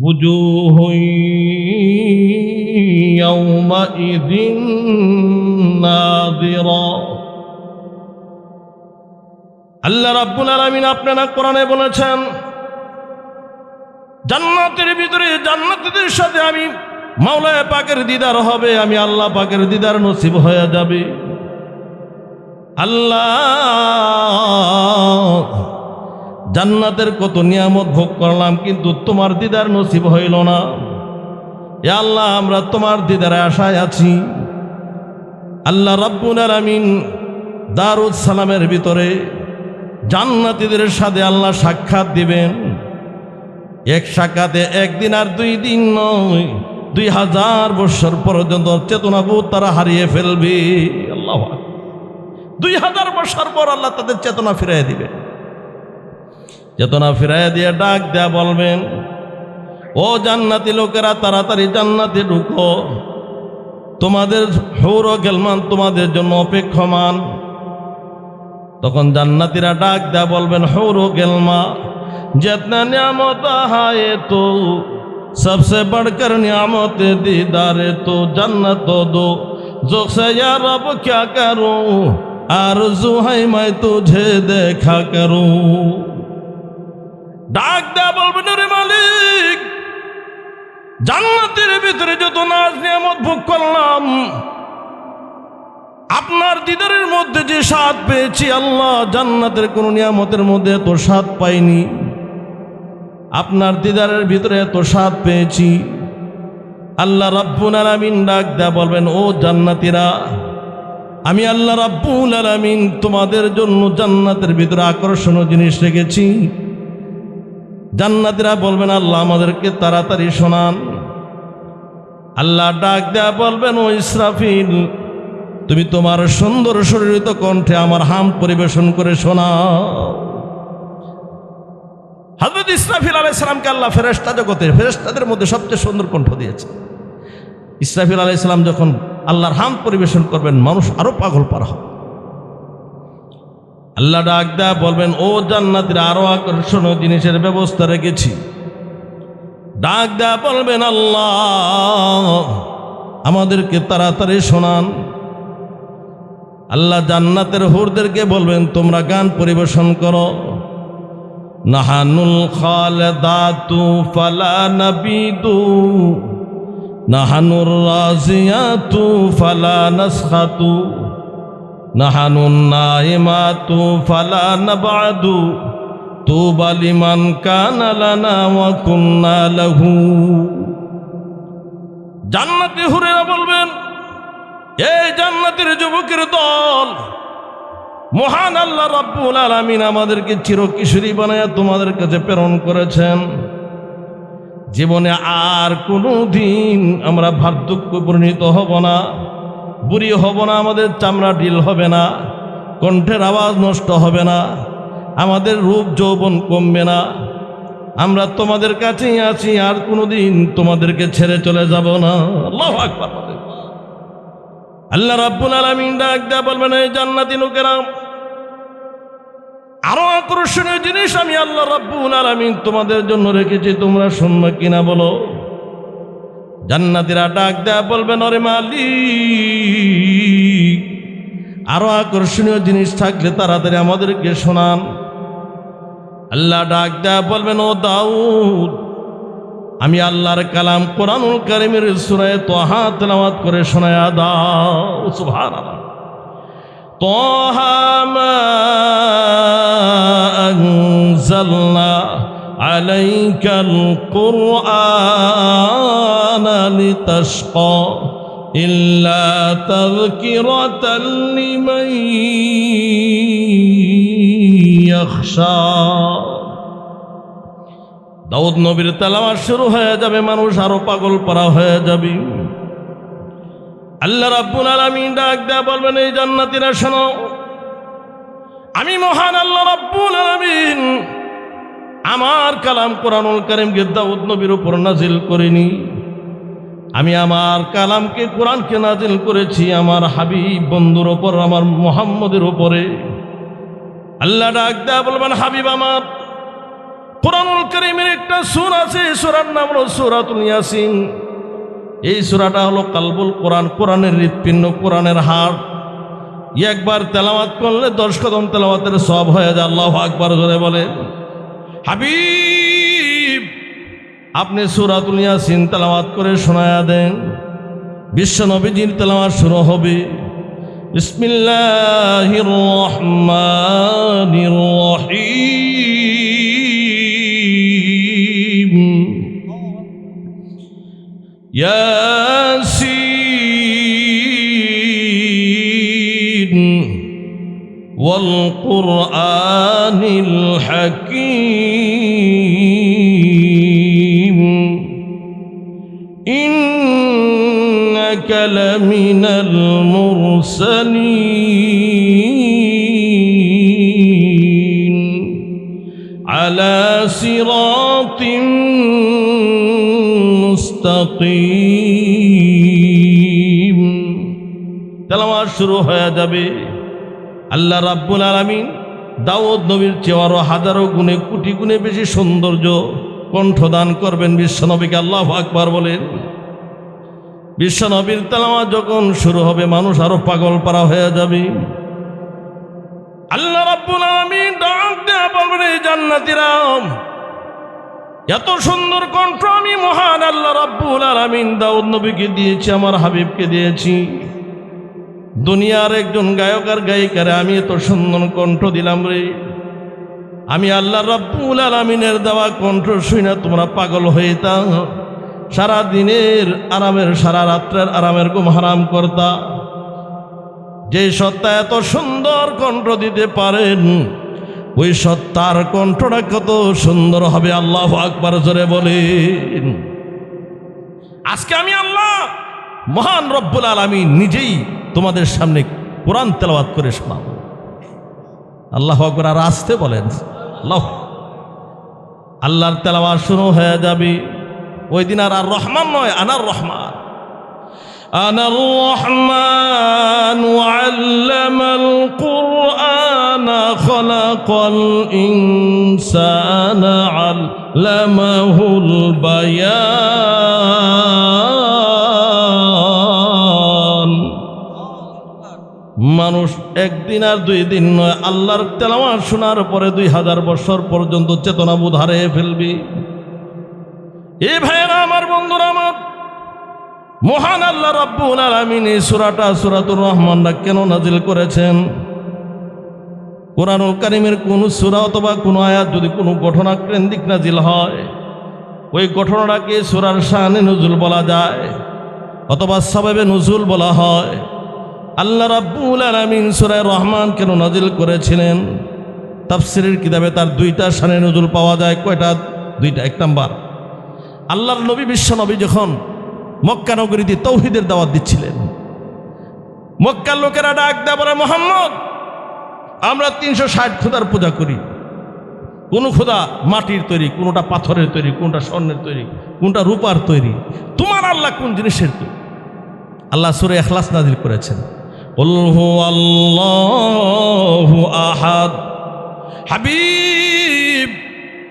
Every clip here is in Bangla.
وجوه يومئذ ناظرة আল্লাহ রাব্বুল আলামিন আপনারা কোরআনে বলেছেন জান্নাতের ভিতরে জান্নাতীদের সাথে আমি মাওলায় পাকের দিদার হবে আমি আল্লাহ পাকের দিদার নসিব হয়ে যাবে আল্লাহ জান্নাতের কত নিয়ামত ভোগ করলাম, কিন্তু তোমার দিদার নসিব হইল না। এ আল্লাহ, আমরা তোমার দিদারে আশায় আছি। আল্লাহ রাব্বুল আলামিন দারুদ সালামের ভিতরে জান্নাতীদের সাথে আল্লাহ সাক্ষাৎ দিবেন। এক সাক্ষাতে একদিন আর দুই দিন নয়, দুই হাজার বৎসর পর্যন্ত চেতনাবোধ তারা হারিয়ে ফেলবে। আল্লাহ দুই হাজার বছর পর আল্লাহ তাদের চেতনা ফিরাই দিবে চেতনা ফিরাইয়া দিয়ে ডাক দেয়া বলবেন, ও জান্নাতি লোকেরা, তাড়াতাড়ি জান্নাতে ঢুকো। তোমাদের হৌর গেলমান তোমাদের জন্য অপেক্ষমান। তখন জান্নাতিরা ডাক দেয়া বলবেন, হৌর গেলমা, যেতনা নিয়ামত হায় তো, সবসে বড়কর নিয়ামত দিদারে তো, জন্নত দো। যোগ সে রব, ক্যা করু আর জুহাই মাই তুঝে দেখা করু ডাক দেয়া বলবেন রে মালিক, জান্নাতের ভিতরে যত নাজ নিয়ামত ভোগ করলাম, আপনার দিদারের মধ্যে যে স্বাদ পেয়েছি, আল্লাহ জান্নাতের কোন নিয়ামতের মধ্যে এত স্বাদ পাইনি। আপনার দিদারের ভিতরে এত স্বাদ পেয়েছি। আল্লাহ রাব্বুল আলামিন ডাক দেয়া বলবেন, ও জান্নাতীরা, আমি আল্লাহ রাব্বুল আলামিন তোমাদের জন্য জান্নাতের ভিতরে আকর্ষণীয় জিনিস রেখেছি। জান্নাতীরা বলবেন, আল্লাহ আমাদেরকে তাড়াতাড়ি শোনান। আল্লাহ ডাক দেয়া বলবেন, ও ইসরাফিল, তুমি তোমার সুন্দর শরীরিত কণ্ঠে আমার হাম পরিবেশন করে শোনাও। হজরত ইসরাফিল আলাইসালামকে আল্লাহ ফেরেস্তা জগতে ফেরেস্তাদের মধ্যে সবচেয়ে সুন্দর কণ্ঠ দিয়েছে। ইসরাফিল আলাইসালাম যখন আল্লাহর হাম পরিবেশন করবেন, মানুষ আরও পাগল পারা হবে। আল্লাহ ডাক দেয়া বলবেন, ও জান্নাতের আরও আকর্ষণীয় জিনিসের ব্যবস্থা রেখেছি। ডাক দেয়া বলবেন, আল্লাহ, আমাদেরকে তাড়াতাড়ি শোনান। আল্লাহ জান্নাতের হুরদেরকে বলবেন, তোমরা গান পরিবেশন করো। নাহানুল খালেদাতু ফালা নবিদু। নাহানুর রাজিয়াতু ফালা নসখাতু। নাহানুন নাইমাতু ফালা নবাদু, তুবা লিমান কানা লানা ওয়া কুন্না লাহু। জান্নাতি হুরেরা বলবেন, এই জান্নাতের যুবকের দল, মহান আল্লাহ রাব্বুল আলামিন আমাদেরকে চিরকিশোরী বানায় তোমাদের কাছে প্রেরণ করেছেন। জীবনে আর কোনো দিন আমরা বার্ধক্য পরিণত হব না। বুড়ি হব না, আমাদের চামড়া ঢিল হবে না, কণ্ঠের আওয়াজ নষ্ট হবে না, আমাদের রূপ যৌবন কমবে না। আমরা তোমাদের কাছেই আছি, আর কোনোদিন তোমাদেরকে ছেড়ে চলে যাব না। আল্লাহু আকবার। আল্লাহ রাব্বুল আলামিন ডাক দেয়া বলবেন, এই জান্নাতি লোকেরা আরও আকর্ষণীয় জিনিস আমি আল্লাহ রাব্বুল আলামিন তোমাদের জন্য রেখেছি, তোমরা শুনবে কিনা বলো? জান্নাতিরা ডাক দেয়া বলবেন অরে মালি আরও আকর্ষণীয় জিনিস থাকলে তাড়াতাড়ি আমাদেরকে শোনান। আল্লাহ ডাক দেয়া বলবেন, ও দাউদ, আমি আল্লাহর কালাম কোরআনুল কারিমের সুরায় তোহা তেলাওয়াত করে শোনায় দাও। সুভান তোহাম মা عليك القرآن لتشقى إلا تذكرة لمن يخشى দাউদ নবীর তেলাওয়াত শুরু হয়ে যাবে মানুষ আরো পাগল পারা হয়ে যাবে আল্লাহ রাব্বুল আলামিন ডাক দেয়া বলবেন এই জান্নাতীরা শোনো আমি মহান আল্লাহ রাব্বুল আলামিন আমার কালাম কোরআনুল কারীমকে দাউদ নবীর উপর নাজিল করিনি। আমি আমার কালামকে কোরআনকে নাজিল করেছি আমার হাবিব বন্ধুর ওপর আমার মোহাম্মদের উপরে। আল্লাহ ডাক দেয়া বলবেন, হাবিব আমার, কোরআনুল করিমের একটা সুর আছে সুরার নাম হলো সুরাতুল ইয়াসিন। এই সুরাটা হলো কালবুল কোরআন, কোরআনের হৃৎপিণ্ড, কোরআনের হার একবার তেলাওয়াত করলে দশ কদম তেলাওয়াতের সব হয়ে যায়, আল্লাহ আকবার ধরে বলে। হাবিব আপনি সুরাতুল ইয়াসিন তেলাওয়াত করে শোনায়া দেন বিশ্ব নবীজির তেলাওয়াত শুরু হবে বিসমিল্লাহির রহমানির রহিম ياسين والقرآن الحكيم المرسلين على صراط মুস্তাকিম তেলাওয়াত শুরু হয়ে যাবে আল্লাহ রাব্বুল আলামিন দাউদ নবীর চেয়ে আরো হাজারো গুণে কোটি গুণে বেশি সৌন্দর্য কণ্ঠদান করবেন বিশ্বনবীকে আল্লাহ আকবার বলেন বিশ্বনবীর তেলাওয়াত যখন শুরু হবে, মানুষ আরও পাগল পারা হয়ে যাবে। আল্লাহ রাব্বুল এত সুন্দর কণ্ঠ আমি মহান আল্লাহ রাব্বুল আলামিন দাউদ নবীকে দিয়েছি, আমার হাবিবকে দিয়েছি। দুনিয়ার একজন গায়ক আর গায়িকারে আমি এত সুন্দর কণ্ঠ দিলাম রে। আমি আল্লাহ রাব্বুল আলামিনের দেওয়া কণ্ঠ শুই না তোমরা পাগল হয়ে তা সারা দিনের আরামের, সারা রাত্রের আরামের ঘুম হারাম করতা। যে সত্তা এত সুন্দর কণ্ঠ দিতে পারেন, ওই সত্তার কণ্ঠটা কত সুন্দর হবে, আল্লাহ আকবার জোরে বলেন। আজকে আমি আল্লাহ মহান রব্বুল আলমী নিজেই তোমাদের সামনে কোরআন তেলাওয়াত করে শোনাব। আল্লাহ আকবর আর আসতে বলেন। আল্লাহ, আল্লাহর তেলাওয়াত শুরু হয়ে যাবে। ওই দিন আর আর রহমান নয় আনার রহমান أنا الرحمن علم القرآن خلق الإنسان علمه البيان মানুষ একদিন আর দুই দিন নয় আল্লাহর তেলাওয়াত শোনার পরে দুই হাজার বছর পর্যন্ত চেতনাবোধ হারিয়ে ফেলবি এ ভাইয়েরা আমার বন্ধুরা আমার, মহান আল্লাহ রাব্বুল আলামিন এই সূরাটা সূরাতুর রহমানটা কেন নাজিল করেছেন? কোরআনুল কারিমের কোন সূরা অথবা কোন আয়াত যদি কোনো ঘটনা কেন্দ্রিক নাজিল হয়, ওই ঘটনাটাকে সূরার শানে নজুল বলা যায়, অথবা সাবাবে নজুল বলা হয়। আল্লাহ রাব্বুল আলামিন সূরা রহমান কেন নাজিল করেছিলেন? তাফসিরের কিতাবে তার দুইটা শানে নজুল পাওয়া যায়, কয়টা? দুইটা, এক নাম্বার। আল্লাহর নবী বিশ্ব নবী যখন মক্কা নগরীতে তৌহিদের দাওয়াত দিচ্ছিলেন, মক্কার লোকেরা ডাক দেয় বলে, মোহাম্মদ, আমরা তিনশো ষাট খোদার পূজা করি। কোন খোদা মাটির তৈরি, কোনটা পাথরের তৈরি, কোনটা স্বর্ণের তৈরি, কোনটা রূপার তৈরি। তোমার আল্লাহ কোন জিনিসের তৈরি? আল্লাহ সুরে এখলাস নাজিল করেছেন। আল্লাহু আহাদ। হাবিব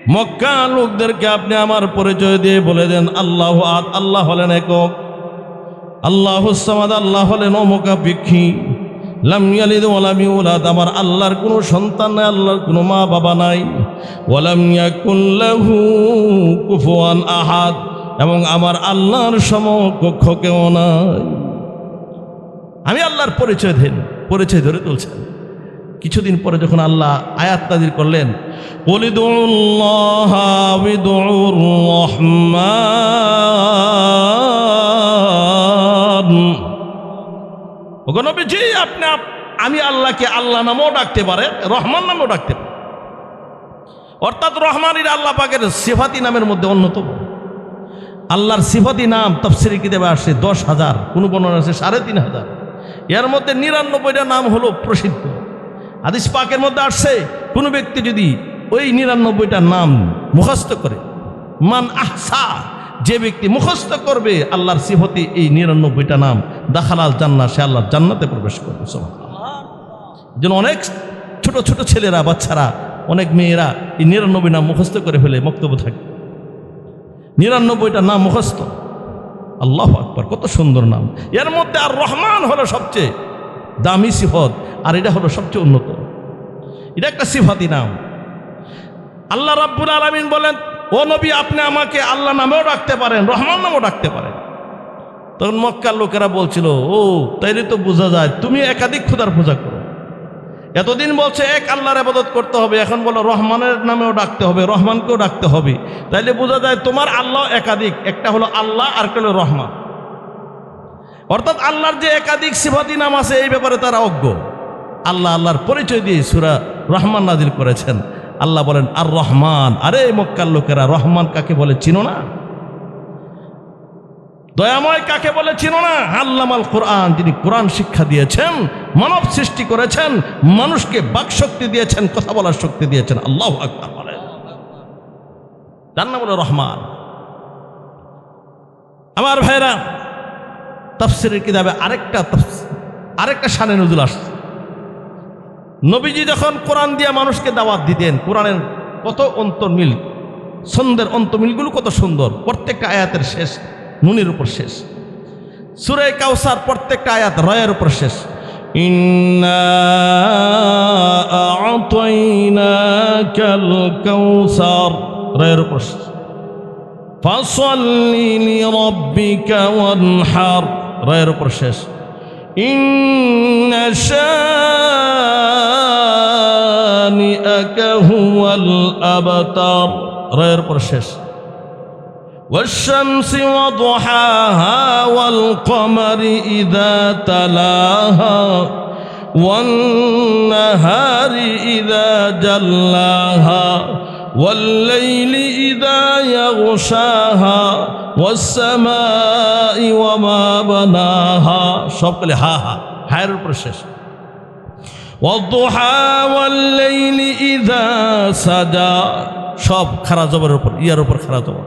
মক্কা লোকদেরকে আপনি আমার পরিচয় দিয়ে বলে দেন, আল্লাহ আদ আল্লাহ হলেন একক। আল্লাহ সামাদ, আল্লাহ হলেন অমুকাপেক্ষী লাম ইয়ালিদ ওয়ালাম ইউলাদ, আমার আল্লাহর কোনো সন্তান নাই, আল্লাহর কোনো মা বাবা নাই ওয়ালাম ইয়াকুল্লাহু কুফুয়ান আহাদ, এবং আমার আল্লাহর সমকক্ষ কেউ নাই। আমি আল্লাহর পরিচয় দেন, পরিচয় ধরে তুলছেন। কিছুদিন পরে যখন আল্লাহ আয়াত নাজির করলেন আপনি আমি আল্লাহকে আল্লাহ নামেও ডাকতে পারে, রহমান নামেও ডাকতে পারে। অর্থাৎ রহমানির আল্লাহ পাকের সিফাতি নামের মধ্যে অন্যতম। আল্লাহর সিফাতি নাম তফসিরি কিতাবে আসছে দশ হাজার, কোনো বর্ণনা আছে সাড়ে তিন হাজার। এর মধ্যে নিরানব্বইটা নাম হলো প্রসিদ্ধ। আদিস পাকের মধ্যে আসছে, কোনো ব্যক্তি যদি ওই নিরানব্বইটা নাম মুখস্থ করে, মান আহসা, যে ব্যক্তি মুখস্থ করবে আল্লাহর সিফতি এই নিরানব্বইটা নাম দাখালাল জান্না সে আল্লাহর জান্নাতে প্রবেশ করবে যেন অনেক ছোট ছোট ছেলেরা, বাচ্চারা, অনেক মেয়েরা এই নিরানব্বই নাম মুখস্থ করে ফেলে, বক্তব্য থাকে। নিরানব্বইটা নাম মুখস্থ। আল্লাহ আকবর, কত সুন্দর নাম। এর মধ্যে আর রহমান হলো সবচেয়ে দামি সিফত, আর এটা হলো সবচেয়ে উন্নত। এটা একটা সিফাতি নাম। আল্লাহ রাব্বুল আলমিন বলেন, ও নবী, আপনি আমাকে আল্লাহ নামেও ডাকতে পারেন, রহমান নামেও ডাকতে পারেন। তখন মক্কার লোকেরা বলছিল, ও, তাইলে তো বোঝা যায়, তুমি একাধিক খুদার পূজা করো। এতদিন বলছে, এক আল্লাহর আবাদত করতে হবে, এখন বলো রহমানের নামেও ডাকতে হবে, রহমানকেও ডাকতে হবে। তাইলে বোঝা যায়, তোমার আল্লাহ একাধিক, একটা হলো আল্লাহ, আর একটা রহমান। অর্থাৎ আল্লাহর যে একাধিক সিফাতি নাম আছে, এই ব্যাপারে তারা অজ্ঞ। আল্লাহ আল্লাহর পরিচয় দিয়ে সুরা রহমান নাজির করেছেন। আল্লাহ বলেন আর রহমান আরে, মক্কার লোকেরা, রহমান কাকে বলে চিনো না? দয়াময় কাকে বলে চিনো না? আল্লামাল কোরআন, যিনি কোরআন শিক্ষা দিয়েছেন, মানব সৃষ্টি করেছেন, মানুষকে বাক শক্তি দিয়েছেন, কথা বলার শক্তি দিয়েছেন। আল্লাহ আকবার বলেন। তার নাম হলো রহমান। আমার ভাইরা তফসিরের কিতাবে আরেকটা আরেকটা সানে নজুল আসছে। নবীজি যখন কোরআন দিয়ে মানুষকে দাওয়াত দিতেন, কোরআনের কত অন্তর্মিল সন্ধ্যের অন্তর্মিলগুলো কত সুন্দর, প্রত্যেকটা আয়াতের শেষ, নুনের উপর শেষ। সুরে কাউসার প্রত্যেকটা আয়াত রয়ের উপর শেষ। কাউসার রয়ের উপর শেষ। رأي উপর শেষ إن شانئك هو الأبتر رأي উপর শেষ والشمس وضحاها والقمر إذا تلاها والنهار إذا جلاها والليل إذا يغشاها والسماء وما بناها সবগুলি হা হা হায়ের উপর শেষ والضحى والليل إذا سجى সব খারা জবরের উপর ইয়ার উপর খারা জবর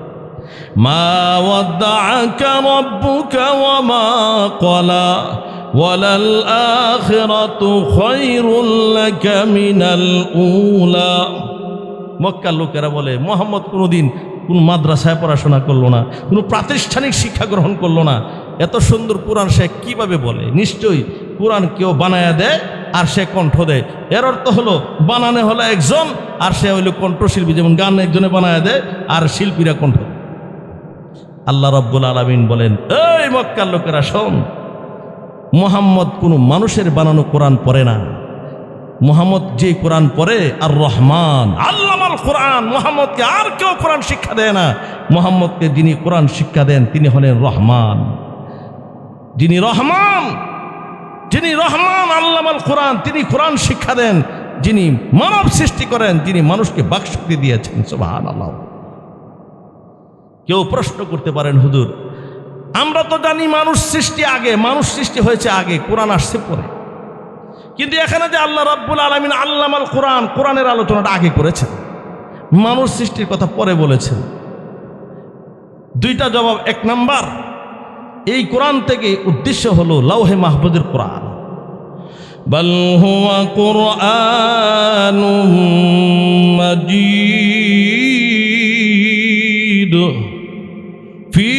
মা ودعك ربك وما قلى وللآخرة خير لك من الأولى মক্কার লোকেরা বলে মোহাম্মদ কোনোদিন কোন মাদ্রাসায় পড়াশোনা করল না, কোনো প্রাতিষ্ঠানিক শিক্ষা গ্রহণ করল না। এত সুন্দর কোরআন সে কীভাবে বলে? নিশ্চয়ই কোরআন কেউ বানায়া দেয় আর সে কণ্ঠ দেয়। এর অর্থ হলো, বানানো হলো একজন আর সে হইল কণ্ঠশিল্পী, যেমন গান একজনে বানায়া দেয় আর শিল্পীরা কণ্ঠ। আল্লাহ রব্বুল আলমিন বলেন, এই মক্কার লোকেরা শোন, মোহাম্মদ কোনো মানুষের বানানো কোরআন পড়ে না। মোহাম্মদ যে কোরআন পড়ে আর রহমান আল্লামাল কোরআন, মোহাম্মদকে আর কেউ কোরআন শিক্ষা দেয় না। মোহাম্মদকে যিনি কোরআন শিক্ষা দেন, তিনি হলেন রহমান। যিনি রহমান যিনি রহমান আল্লামাল কোরআন, তিনি কোরআন শিক্ষা দেন। যিনি মানব সৃষ্টি করেন, যিনি মানুষকে বাকশক্তি দিয়েছেন সুবহান আল্লাহ কেউ প্রশ্ন করতে পারেন, হুজুর, আমরা তো জানি মানুষ সৃষ্টি আগে, মানুষ সৃষ্টি হয়েছে আগে, কোরআন আসছে পরে। কিন্তু এখানে যে আল্লাহ রাব্বুল আলমিন আল্লামাল কোরআন, কোরআনের আলোচনাটা আগে করেছেন। মানুষ সৃষ্টির কথা পরে বলেছেন। দুইটা জবাব, এক নাম্বার, এই কোরআন থেকে উদ্দেশ্য হলো লাউহে মাহবুদের কোরআন। মজিদ ফি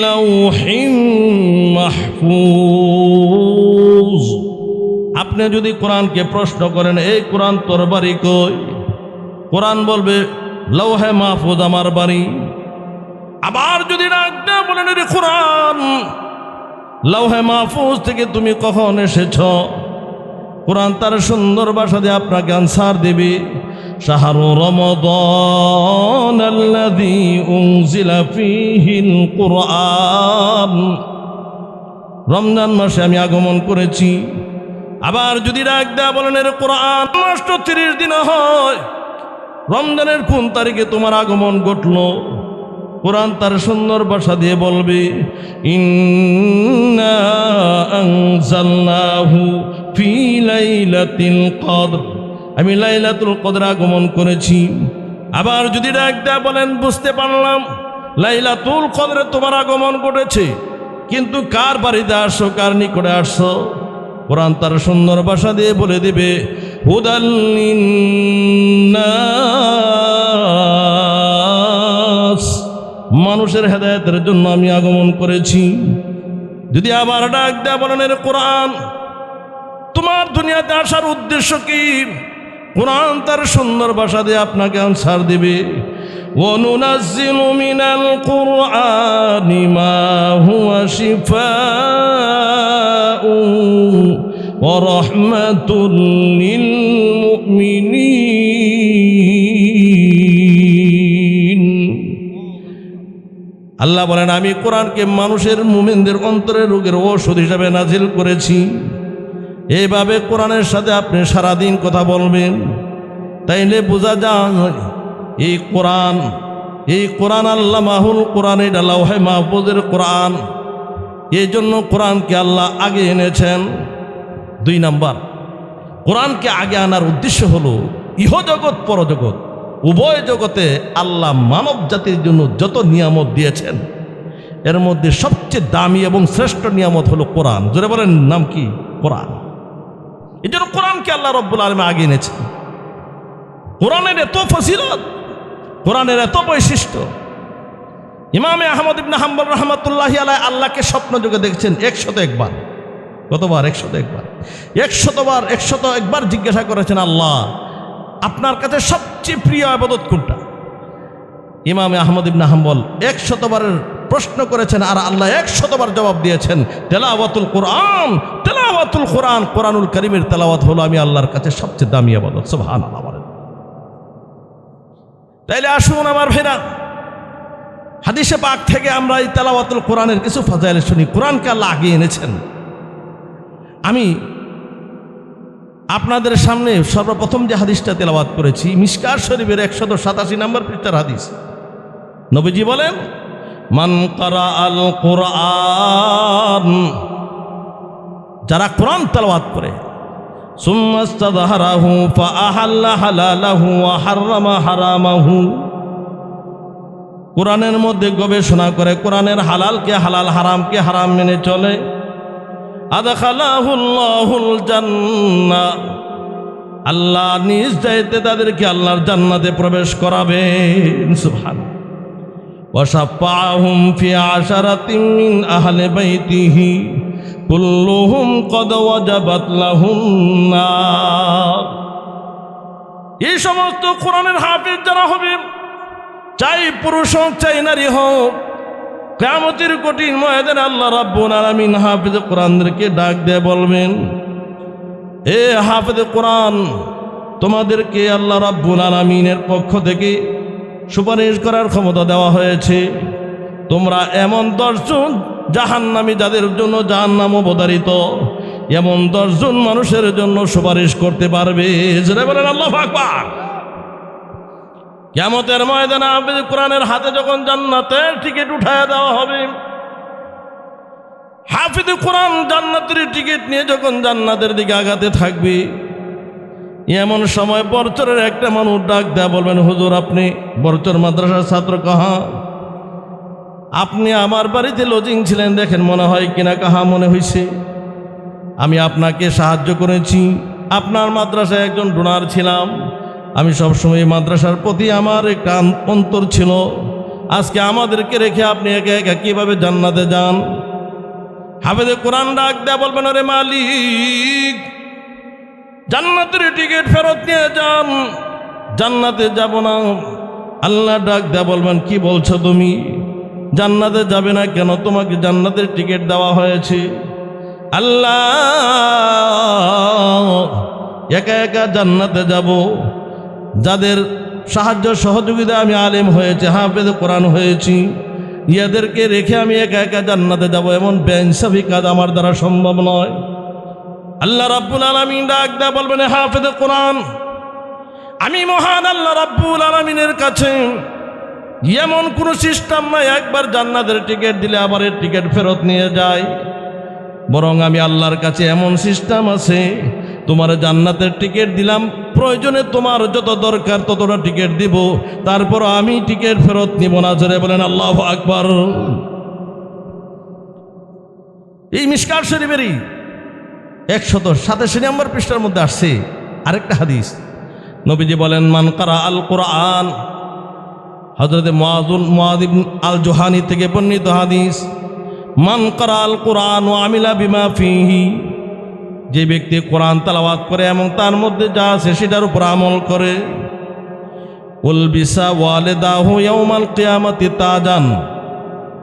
লাউহিম মাহফুজ। আপনি যদি কোরআনকে প্রশ্ন করেন, এই কোরআন তোর বাড়ি কই? কোরআন বলবে, লৌহে মাহফুজ আমার বাড়ি। আবার যদি ডাক বলেন রে কোরআন, লৌহে মাহফুজ থেকে তুমি কখন এসেছ? কোরআন তার সুন্দর বাসা দিয়ে আপনাকে আনসার দেবে, শাহরু রমদান কুরআন। রমজান মাসে আমি আগমন করেছি। আবার যদি ডাক দেয়া বলেন এর কোরআন, মাস তো তিরিশ দিন হয়। রমজানের কোন তারিখে তোমার আগমন ঘটল। কোরআন তার সুন্দর বাসা দিয়ে বলবে আমি লাইলাতুল কদর আগমন করেছি। আবার যদি ডাক দেয়া বলেন, বুঝতে পারলাম, লাইলাতুল কদরে তোমার আগমন ঘটেছে, কিন্তু কার বাড়িতে আসছো কার নিকটে আসছো কোরআন তার সুন্দর ভাষা দিয়ে বলে দিবে মানুষের হেদায়তের জন্য আমি আগমন করেছি। যদি আবার ডাক দেয় বলেন, এর কোরআন, তোমার দুনিয়াতে আসার উদ্দেশ্য কি? কোরআন তার সুন্দর ভাষা দিয়ে আপনাকে আনসার দেবে। وننزل من القرآن ما هو شفاء ورحمة للمؤمنين আল্লাহ বলেন আমি কোরআনকে মানুষের মুমিনদের অন্তরের রোগের ঔষধ হিসাবে নাজিল করেছি এইভাবে কোরআনের সাথে আপনি সারাদিন কথা বলবেন তাইলে বোঝা যায় এই কোরআন এই কোরআন আল্লাহ মাহুল কোরআন, এটা লাউহে মাহফুজের কোরআন। এই জন্য কোরআনকে আল্লাহ আগে এনেছেন। দুই নাম্বার, কোরআনকে আগে আনার উদ্দেশ্য হলো ইহজগৎ, পরজগৎ। উভয় জগতে আল্লাহ মানব জাতির জন্য যত নিয়ামত দিয়েছেন, এর মধ্যে সবচেয়ে দামি এবং শ্রেষ্ঠ নিয়ামত হলো কোরআন। জোরে বলেন, নাম কি? কোরআন। এই জন্য কোরআনকে আল্লাহ রব্বুল আলমে আগে এনেছেন। কোরআনের এত ফসিলত কোরআনের এত বৈশিষ্ট্য। ইমামে আহমদ ইবনে হাম্বল রহমতুল্লাহি আলাই আল্লাহকে স্বপ্ন যুগে দেখছেন একশত একবার। কতবার? একশত একবার। একশতবার একশত একবার জিজ্ঞাসা করেছেন, আল্লাহ, আপনার কাছে সবচেয়ে প্রিয় আবাদত কোনটা? ইমামে আহমদ ইবনে হাম্বল একশতবারের প্রশ্ন করেছেন, আর আল্লাহ একশতবার জবাব দিয়েছেন, তেলাওয়াতুল কোরআন তেলাওয়াতুল কোরআন, কোরআনুল করিমের তেলাওয়াত হলো আমি আল্লাহর কাছে সবচেয়ে দামি আবাদত। সুবহান আল্লাহ বলেন। তাইলে আসুন আমার ভেরা হাদিসে পাক থেকে আমরা এই তেলাওয়াতুল কোরআনের কিছু ফাজাইল শুনি। কোরআনকে আল্লাহ আগে এনেছেন। আমি আপনাদের সামনে সর্বপ্রথম যে হাদিসটা তেলাওয়াত করেছি মিসকার শরীফের একশত সাতাশি নম্বর পৃষ্ঠার হাদিস। নবীজি বলেন, মান করা আল কোরআন, যারা কোরআন তেলাওয়াত করে সুম্মাস্তাদহারাহু ফাআহাল্লা হালালাহু ওয়া হাররামা হারামাহু কোরআনের মধ্যে গবেষণা করে কোরআনের হালালকে হালাল হারামকে হারাম মেনে চলে আদখালাহুল্লাহুল জান্নাহ আল্লাহ নিজ চাইতে তাদেরকে আল্লাহর জান্নাতে প্রবেশ করাবেন সুবহান وشفعهم في عشرة من أهل কুল্লুহুম কদ ওয়াজাবাত লাহুন্নার এই সমস্ত কোরআনের হাফিজ যারা হবে চাই পুরুষ হোক, চাই নারী হোক কেমতির কঠিন ময়দান আল্লাহ রাব্বুল আলামিন হাফিজ কোরআনদেরকে ডাক দিয়ে বলবেন, এ হাফিজ কোরআন, তোমাদেরকে আল্লাহ রাব্বুল আলামিনের পক্ষ থেকে সুপারিশ করার ক্ষমতা দেওয়া হয়েছে। তোমরা এমন দর্শন জাহান্নামী যাদের জন্য জাহান্নাম অবতারিত এমন দশজন মানুষের জন্য সুপারিশ করতে পারবে। যেটা বলেন, আল্লাহ আকবার। কেমতের ময়দানে কোরআনের হাতে যখন জান্নাতের টিকিট উঠায় দেওয়া হবে হাফিদ কোরআন জান্নাতের টিকিট নিয়ে যখন জান্নাতের দিকে আগাতে থাকবে, এমন সময় বরচরের একটা মানুষ ডাক দেয়া বলবেন, হুজুর, আপনি বরচর মাদ্রাসার ছাত্র কাহা? আপনি আমার বাড়িতে লজিং ছিলেন, দেখেন মনে হয় কিনা কাহা মনে হয়েছে আমি আপনাকে সাহায্য করেছি। আপনার মাদ্রাসায় একজন ডোনার ছিলাম। আমি সবসময় মাদ্রাসার প্রতি আমার একটা অন্তর ছিল। আজকে আমাদেরকে রেখে আপনি একে একা কীভাবে জান্নাতে যান? হাফেদে কোরআন ডাক দেয়া বলবেন, ওরে মালিক, জান্নাতের টিকিট ফেরত নিয়ে যান। জান্নাতে যাব না। আল্লাহ ডাক দেয়া বলবেন, কি বলছো তুমি? জান্নাতে যাবে না কেন? তোমাকে জান্নাতের টিকিট দেওয়া হয়েছে। আল্লাহ! একা একা জান্নাতে যাব। যাদের সাহায্য সহযোগিতা আমি আলেম হয়েছে, হাফেজ কোরআন হয়েছি ইয়াদেরকে রেখে আমি একা একা জান্নাতে যাব। এমন বেঞ্চাবি কাজ আমার দ্বারা সম্ভব নয়। আল্লাহ রাব্বুল আলমিন ডাক দেয়া বলবেন হাফেজ কোরআন, আমি মহান আল্লাহ রাব্বুল আলমিনের কাছে এমন কোনো সিস্টেম নাই, একবার জান্নাতের টিকিট দিলে আবার এর টিকিট ফেরত নিয়ে যায়। বরং আমি আল্লাহর কাছে এমন সিস্টেম আছে, তোমার জান্নাতের টিকিট দিলাম, প্রয়োজনে তোমার যত দরকার ততটা টিকিট দিব, তারপর আমি টিকিট ফেরত নিব না। জোরে বলেন, আল্লাহ আকবর। এই মিসকার শরীফেরই একশত সাতাশি নম্বর পৃষ্ঠার মধ্যে আসছে আরেকটা হাদিস। নবীজি বলেন, মান কারা আল কোরআন হজরত মোয়াজুল মোয়াদিব আল জোহানি থেকে বর্ণিত হাদিস, মান কারা আল কোরআন ও আমিলা বিমা ফিহি যে ব্যক্তি কোরআন তালাওয়াত করে এবং তার মধ্যে যা আছে সেটার উপর আমল করে। উলবিসা ওয়ালেদাহু ইয়াউমাল কিয়ামাতি তাজান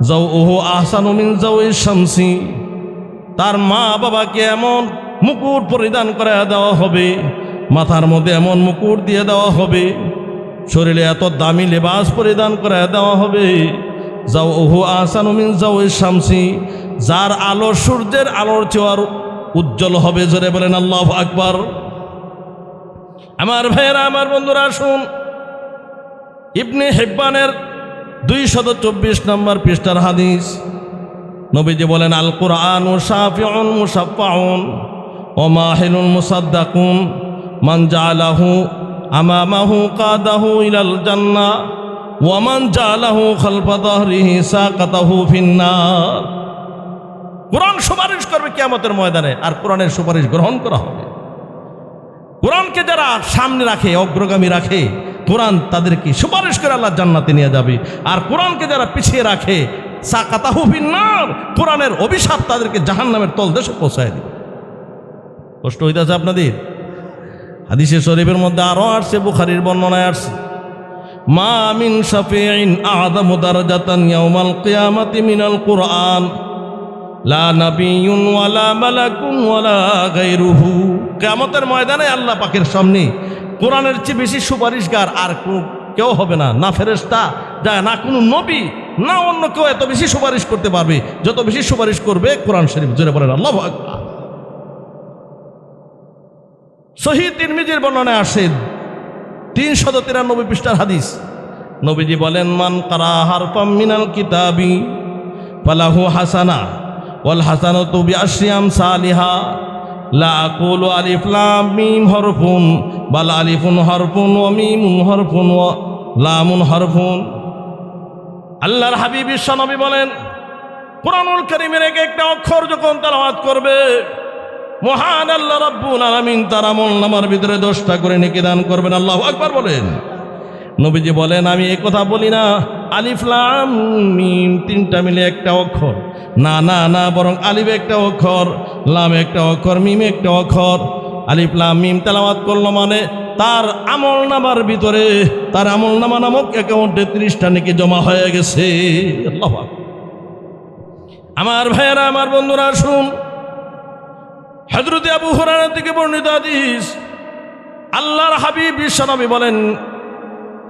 জাউহু আহসানু মিন জাউই শামসি তার মা বাবাকে এমন মুকুট পরিধান করে দেওয়া হবে, মাথার মধ্যে এমন মুকুট দিয়ে দেওয়া হবে। শরীরে এত দামি লেবাস পরিধান করে দেওয়া হবে। যাও ওহু আহসানু মিন জাউই শামসি, যার আলো সূর্যের আলোর চেয়ার উজ্জ্বল হবে, জোরে বলেন আল্লাহ আকবর। আমার ভাইয়েরা, আমার বন্ধুরা আসুন ইবনে হেব্বানের দুই শত চব্বিশ নম্বর পৃষ্ঠার হাদিস। নবীজি বলেন আল কোরআন মুসাফাউন ও মাহিনুল মুসাদ্দাকুন, মান জালাহু আমামাহু কাদাহু ইলাল জান্নাহ ওয়ামান জালাহু খালফা দাহরিহি সাকাতাহু ফিন্নার। কোরআন সুপারিশ করবে কিয়ামতের ময়দানে, আর কোরআনের সুপারিশ গ্রহণ করা হবে। কোরআনকে যারা সামনে রাখে, অগ্রগামী রাখে, কোরআন তাদেরকে সুপারিশ করে আল্লাহ জান্নাতে নিয়ে যাবে। আর কোরআনকে যারা পিছিয়ে রাখে সাকাতাহুবিনার কোরআনের অভিশাপ তাদেরকে জাহান নামের তল দেশে পৌঁছায় দিবে। কষ্ট হইতেছে আপনাদের? হাদিসে শরীফের মধ্যে আরও আসছে, বুখারির বর্ণনায় আসছে। মা মিন শাফিঈন আযামু দারাজাতান ইয়াউমাল কিয়ামাতি মিনাল কুরআন। লা নাবিয়ুন ওয়ালা মালাকুন ওয়ালা গায়রুহু। কিয়ামতের ময়দানে আল্লাহ পাকের সামনে কোরআনের চেয়ে বেশি সুপারিশগার আর কেউ হবে না না ফেরেশতা যা না কোনো নবী, না অন্য কেউ এত বেশি সুপারিশ করতে পারবে। যত বেশি সুপারিশ করবে কোরআন শরীফ জোরে বলেন, আল্লাহ আকবার। শহীদ তিরমিজির বর্ণনায় আসে তিন শত তিরানব্বই পৃষ্ঠার হাদিস। নবীজি বলেন, মান কারা হারফাম মিনাল কিতাবি, ফালাহু হাসানা, ওয়াল হাসানাতু বিআশরিয়াম সালিহা, লা আকুলু আলিফ লাম মিম হরফুন, বাল আলিফুন হরফুন ওয়া মিমুন হরফুন ওয়া লামুন হরফুন। আল্লাহর হাবিব বিশ্বনবী বলেন, কোরআনুল করিমের এক একটা অক্ষর যখন তালাওয়াত করবে মহান আল্লাহ রাব্বুল আলামিন তার আমল নামার ভিতরে দশটা করে নেকি দান করবেন। আল্লাহ আকবার বলেন। নবীজি বলেন, আমি এই কথা বলি না। আলিফ, লাম, মিম তিনটা মিলে একটা অক্ষর। না না না, বরং আলিফ একটা অক্ষর, লাম একটা অক্ষর, মিম একটা অক্ষর। আলিফ, লাম, মিম তেলাওয়াত করল মানে তার আমল নামার ভিতরে, তার আমল নামা নামক অ্যাকাউন্টে ত্রিশটা নাকি জমা হয়ে গেছে। আমার ভাইয়েরা, আমার বন্ধুরা শুন হজরতে আবু হুরায়রা থেকে বর্ণিত হাদিস, আল্লাহর হাবিব বিশ্বনবী বলেন,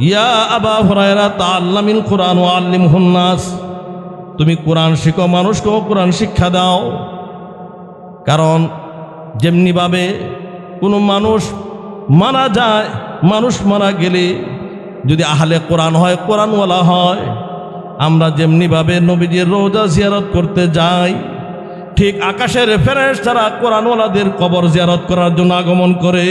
ইয়া আবা হরায়রা তা তাআল্লামিল কোরআন ওয়া আল্লিমহুন নাস। তুমি কোরআন শিখো, মানুষকেও কোরআন শিক্ষা দাও। কারণ যেমনিভাবে কোনো মানুষ মারা যায়, মানুষ মারা গেলে যদি আহলে কোরআন হয়, কোরআনওয়ালা হয়, আমরা যেমনিভাবে নবীজির রোজা জিয়ারত করতে যাই ঠিক আকাশের ফেরেশ তারা কোরআনওয়ালাদের কবর জিয়ারত করার জন্য আগমন করে।